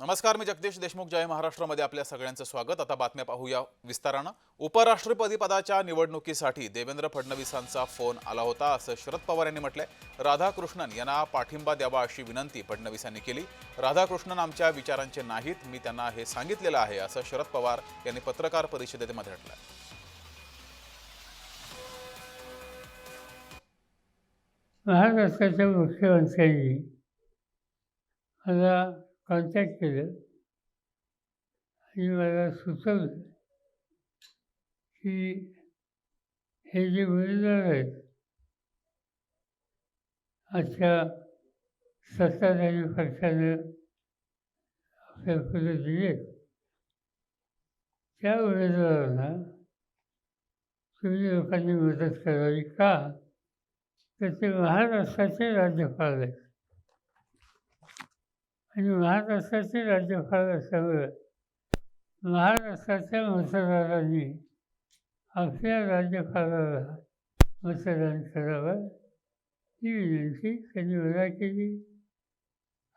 नमस्कार मी जगदीश देशमुख जय महाराष्ट्रामध्ये आपल्या सगळ्यांचं स्वागत. आता बातम्या पाहूया विस्तारानं. उपराष्ट्रपती पदाच्या निवडणुकीसाठी देवेंद्र फडणवीसांचा फोन आला होता असं शरद पवार यांनी म्हटलंय. राधाकृष्णन यांना पाठिंबा द्यावा अशी विनंती फडणवीस यांनी केली. राधाकृष्णन आमच्या विचारांचे नाहीत मी त्यांना हे सांगितलेलं आहे असं शरद पवार यांनी पत्रकार परिषदेमध्ये म्हटलंय. महाराष्ट्राच्या मुख्यमंत्र्यांनी कॉन्टॅक्ट केलं. आणि मला सुचवलं की हे जे उमेदवार आहेत आजच्या सत्ताधारी पक्षानं आपल्या पुढे दिले. त्या उमेदवारांना तुम्ही लोकांनी मदत करावी का? तर ते महाराष्ट्राचे राज्यपाल आहेत. आणि महाराष्ट्राचे राज्यपाल असल्यामुळे महाराष्ट्राच्या मतदारांनी आपल्या राज्यपालाला मतदान करावं. ही विनंती त्यांनी मला केली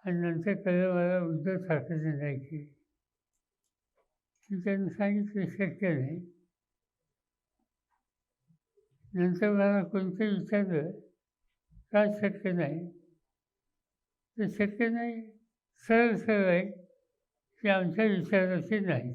आणि नंतर कळलं मला उद्धव ठाकरेने नाही केली. मी त्यांनी सांगितलं शक्य नाही. नंतर मला कोणतं विचारलं? का शक्य नाही? तर शक्य नाही सरळ सरळ आहे ते आमच्या विचाराचे नाही.